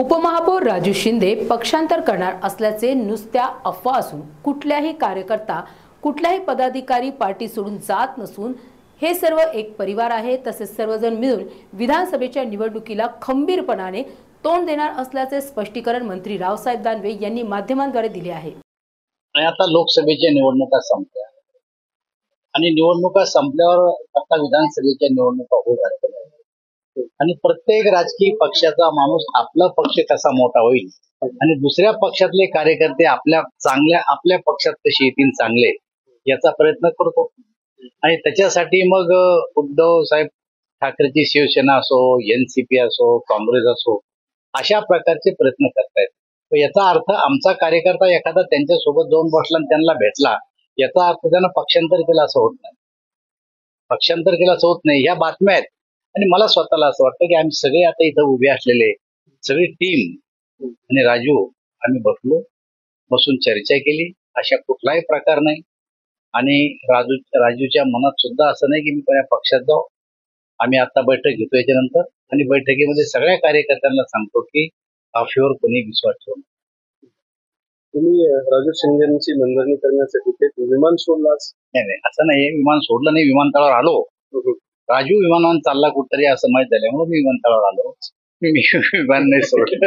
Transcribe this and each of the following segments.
उपमहापौर राजू शिंदे पक्षांतर करणार असल्याचे नुसत्या अफवा असून कुठल्याही कार्यकर्ता कुठल्याही पदाधिकारी पार्टी सोडून जात नसून हे सर्व एक परिवार आहे. तसेच सर्वजण मिळून विधानसभेच्या निवडणुकीला खंबीरपणाने तोंड देणार असल्याचे स्पष्टीकरण मंत्री रावसाहेब दानवे यांनी माध्यमांद्वारे दिले आहे. आणि आता लोकसभेच्या निवडणुका संपल्या. आणि निवडणुका संपल्यावर आता विधानसभेच्या निवडणुका होत आहेत आणि प्रत्येक राजकीय पक्षाचा माणूस आपला पक्ष कसा मोठा होईल आणि दुसऱ्या पक्षातले कार्यकर्ते आपल्या चांगल्या आपल्या पक्षात कसे येतील चांगले याचा प्रयत्न करतो. आणि त्याच्यासाठी मग उद्धव साहेब ठाकरेची शिवसेना असो एनसीपी असो काँग्रेस असो अशा प्रकारचे प्रयत्न करतायत. याचा अर्थ आमचा कार्यकर्ता एखादा त्यांच्यासोबत जाऊन बसला आणि त्यांना भेटला याचा अर्थ त्यांना पक्षांतर केला असं होत नाही. पक्षांतर केला असं होत नाही. ह्या बातम्या आहेत. आणि मला स्वतःला असं वाटतं की आम्ही सगळे आता इथं उभे असलेले सगळी टीम आणि राजू आम्ही बसलो बसून चर्चा केली. अशा कुठलाही प्रकार नाही. आणि राजू राजूच्या मनात सुद्धा असं नाही की मी कोणा पक्षात जाऊ. आम्ही आता बैठक घेतो याच्यानंतर. आणि बैठकीमध्ये सगळ्या कार्यकर्त्यांना सांगतो की अफीवर कोणी विश्वास ठेवू. तुम्ही राजू शिंदेची मनधरणी करण्यासाठी ते विमान सोडलाच नाही नाही असं नाही विमान सोडलं नाही. विमानतळावर आलो. राजू विमानानं चालला कुठतरी असं माहीत झाल्यामुळे मी विमानतळावर आलो. मी विमान नाही सोडलं.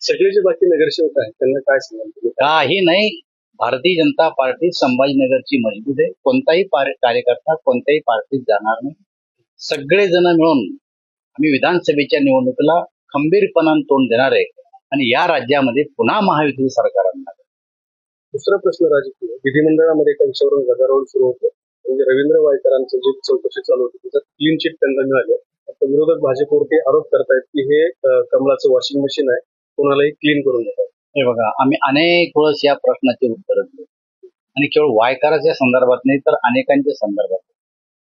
सगळे जे बाकी नगरसेवक आहेत त्यांना काय सांगाल? तुम्ही? काही नाही. भारतीय जनता पार्टी संभाजीनगरची मजबूत आहे. कोणताही कार्यकर्ता कोणत्याही पार्टीत जाणार नाही. सगळे जण मिळून आम्ही विधानसभेच्या निवडणुकीला खंबीरपणानं तोंड देणार आहे आणि या राज्यामध्ये पुन्हा महायुती सरकार आणणार. दुसरा प्रश्न राजकीय. विधिमंडळामध्ये एका विषयावरून गदारोळ सुरू होतं. म्हणजे रवींद्र वायकरांचं जी चौकशी चालू होती त्याच्यात क्लीन चिट त्यांना मिळाली. आहे. आता विरोधक भाजपवरती आरोप करतायत की हे कमलाचं वॉशिंग मशीन आहे कोणालाही क्लीन करून देतात हे बघा आम्ही अनेक वेळेस या प्रश्नाचे उत्तर दिली आणि केवळ वायकराच्या संदर्भात नाही तर अनेकांच्या संदर्भात.